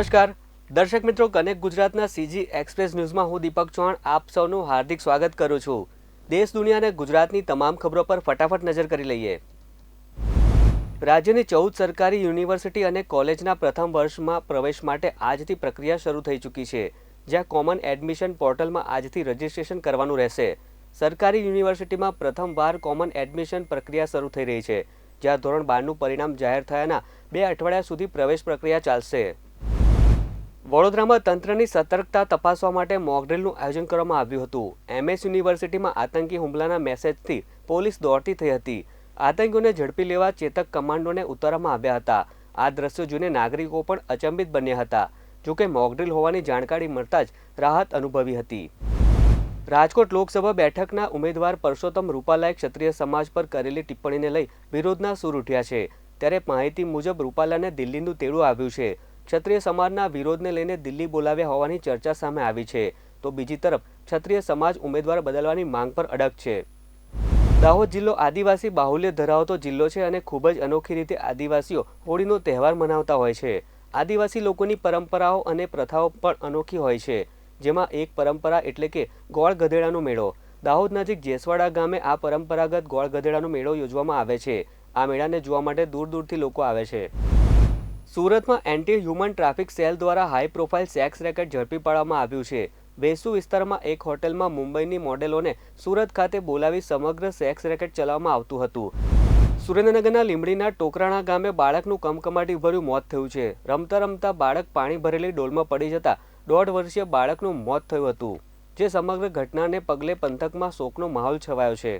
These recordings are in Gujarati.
નમસ્કાર. દર્શક મિત્રો કનેક્ટ ગુજરાતના સીજી એક્સપ્રેસ ન્યૂઝમાં હું દીપક ચૌહાણ આપ સૌનું હાર્દિક સ્વાગત કરું છું. દેશ, દુનિયા અને ગુજરાતની તમામ ખબરો પર ફટાફટ નજર કરી લઈએ. રાજ્યની ચૌદ સરકારી યુનિવર્સિટી અને કોલેજના પ્રથમ વર્ષમાં પ્રવેશ માટે આજથી પ્રક્રિયા શરૂ થઈ ચૂકી છે, જ્યાં કોમન એડમિશન પોર્ટલમાં આજથી રજીસ્ટ્રેશન કરવાનું રહેશે. સરકારી યુનિવર્સિટીમાં પ્રથમવાર કોમન એડમિશન પ્રક્રિયા શરૂ થઈ રહી છે, જ્યાં ધોરણ બારનું પરિણામ જાહેર થયાના બે અઠવાડિયા સુધી પ્રવેશ પ્રક્રિયા ચાલશે. વડોદરામાં તંત્રની સતર્કતા તપાસવા માટે મોકડ્રીલનું આયોજન કરવામાં આવ્યું હતું. એમએસ યુનિવર્સિટીમાં આતંકી હુમલાના મેસેજથી પોલીસ દોડતી થઈ હતી. આતંકીઓને ઝડપી લેવા ચેતક કમાન્ડોને ઉતારવામાં આવ્યા હતા. આ દ્રશ્યો જોઈને નાગરિકો પણ અચંબિત બન્યા હતા. જોકે મોકડ્રીલ હોવાની જાણકારી મળતા જ રાહત અનુભવી હતી. રાજકોટ લોકસભા બેઠકના ઉમેદવાર પરસોત્તમ રૂપાલાએ ક્ષત્રિય સમાજ પર કરેલી ટિપ્પણીને લઈ વિરોધના સૂર ઉઠ્યા છે. ત્યારે માહિતી મુજબ રૂપાલાને દિલ્હીનું તેડું આવ્યું છે. ક્ષત્રિય સમાજના વિરોધને લઈને દિલ્હી બોલાવ્યા હોવાની ચર્ચા સામે આવી છે. તો બીજી તરફ, ક્ષત્રિય સમાજ ઉમેદવાર બદલવાની માંગ પર અડગ છે. દાહોદ જિલ્લો આદિવાસી બાહુલ્ય ધરાવતો જિલ્લો છે અને ખૂબ જ અનોખી રીતે આદિવાસીઓ હોળીનો તહેવાર મનાવતા હોય છે. આદિવાસી લોકોની પરંપરાઓ અને પ્રથાઓ પણ અનોખી હોય છે, જેમાં એક પરંપરા એટલે કે ગોળ ગધેડાનો મેળો. દાહોદ નજીક જેસવાડા ગામે આ પરંપરાગત ગોળ ગધેડાનો મેળો યોજવામાં આવે છે. આ મેળાને જોવા માટે દૂર દૂરથી લોકો આવે છે. સુરતમાં એન્ટી હ્યુમન ટ્રાફિક સેલ દ્વારા હાઈ પ્રોફાઇલ સેક્સ રેકેટ ઝડપી પાડવામાં આવ્યું છે. વેસુ વિસ્તારમાં એક હોટેલમાં મુંબઈની મોડેલોને સુરત ખાતે બોલાવી સમગ્ર સેક્સ રેકેટ ચલાવવામાં આવતું હતું. સુરેન્દ્રનગરના લીંબડીના ટોકરાણા ગામે બાળકનું કમકમાટી ભર્યું મોત થયું છે. રમતા રમતા બાળક પાણી ભરેલી ડોલમાં પડી જતા દોઢ વર્ષીય બાળકનું મોત થયું હતું, જે સમગ્ર ઘટનાને પગલે પંથકમાં શોકનો માહોલ છવાયો છે.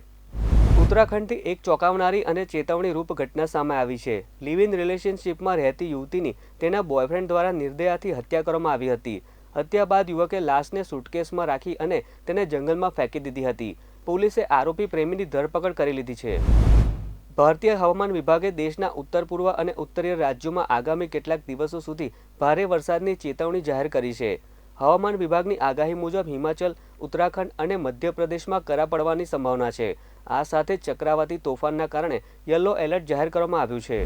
ઉત્તરાખંડથી એક ચોંકાવનારી અને ચેતવણી રૂપ ઘટના સામે આવી છે. લિવ ઇન રિલેશનશિપમાં રહેતી યુવતીની તેના બોયફ્રેન્ડ દ્વારા નિર્દયાથી હત્યા કરવામાં આવી હતી. હત્યા બાદ યુવકે લાશને સુટકેસમાં રાખી અને તેને જંગલમાં ફેંકી દીધી હતી. પોલીસે આરોપી પ્રેમીની ધરપકડ કરી લીધી છે. ભારતીય હવામાન વિભાગે દેશના ઉત્તર, પૂર્વ અને ઉત્તરીય રાજ્યોમાં આગામી કેટલાક દિવસો સુધી ભારે વરસાદની ચેતવણી જાહેર કરી છે. હવામાન વિભાગની આગાહી મુજબ હિમાચલ ઉત્તરાખંડ અને મધ્યપ્રદેશમાં કરા પડવાની સંભાવના છે. આ સાથે ચક્રાવાતી તોફાનના કારણે યલો એલર્ટ જાહેર કરવામાં આવ્યું છે.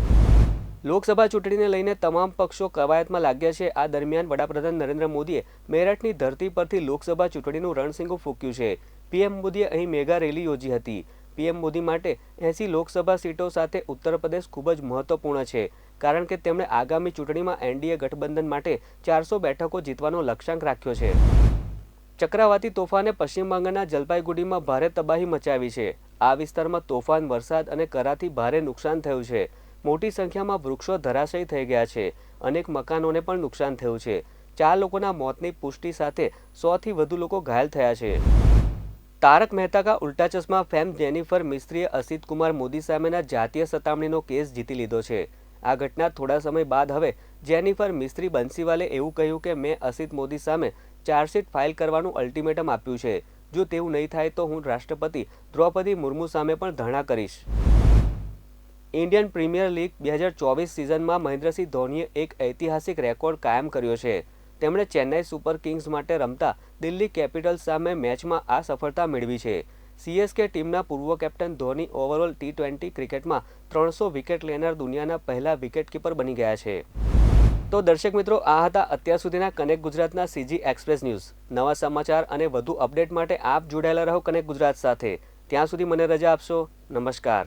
લોકસભા ચૂંટણીને લઈને તમામ પક્ષો કવાયતમાં લાગ્યા છે. આ દરમિયાન વડાપ્રધાન નરેન્દ્ર મોદીએ મેરઠની ધરતી પરથી લોકસભા ચૂંટણીનું રણસિંગું ફૂક્યું છે. પીએમ મોદીએ અહીં મેગા રેલી યોજી હતી. પીએમ મોદી માટે એસી લોકસભા સીટો સાથે ઉત્તર પ્રદેશ ખૂબ જ મહત્વપૂર્ણ છે. કારણ કે તેમણે આગામી ચૂંટણીમાં એનડીએ ગઠબંધન માટે ચારસો બેઠકો જીતવાનો લક્ષ્યાંક રાખ્યો છે. ચક્રવાતી તોફાને પશ્ચિમ બંગાળના જલપાઈગુડીમાં ભારે તબાહી મચાવી છે. આ વિસ્તારમાં તોફાન, વરસાદ અને કરાથી ભારે નુકસાન થયું છે. મોટી સંખ્યામાં વૃક્ષો ધરાશયી થઈ ગયા છે. અનેક મકાનોને પણ નુકસાન થયું છે. ચાર લોકોના મોતની પુષ્ટિ સાથે સોથી વધુ લોકો ઘાયલ થયા છે. તારક મહેતા કા ઉલ્ટા ચશ્મા ફેમ જેનિફર મિસ્ત્રીએ અસિત કુમાર મોદી સામેના જાતીય સતામણીનો કેસ જીતી લીધો છે. આ ઘટના થોડા સમય બાદ હવે જેનિફર મિસ્ત્રી બંસીવાલે એવું કહ્યું કે, મેં અસિત મોદી સામે ચાર્જશીટ ફાઇલ કરવાનું અલ્ટિમેટમ આપ્યું છે. જો તેવું નહીં થાય તો હું રાષ્ટ્રપતિ દ્રૌપદી મુર્મુ સામે પણ ધરણા કરીશ. ઇન્ડિયન પ્રીમિયર લીગ બે હજાર ચોવીસ સિઝનમાં મહેન્દ્રસિંહ ધોનીએ એક ઐતિહાસિક રેકોર્ડ કાયમ કર્યો છે. તેમણે ચેન્નાઈ સુપર કિંગ્સ માટે રમતા દિલ્હી કેપિટલ્સ સામે મેચમાં આ સફળતા મેળવી છે. સીએસકે ટીમના પૂર્વ captain Dhoni overall T twenty ક્રિકેટમાં ત્રણસો વિકેટ લેનાર દુનિયાના પહેલા વિકેટકીપર બની ગયા છે. તો દર્શક મિત્રો, આ હતા અત્યાર સુધીના કનેક્ટ ગુજરાતના સીજી એક્સપ્રેસ ન્યૂઝ નવા સમાચાર અને વધુ અપડેટ માટે આપ જોડાયેલા રહો કનેક્ટ ગુજરાત સાથે. ત્યાં સુધી મને રજા આપશો. નમસ્કાર.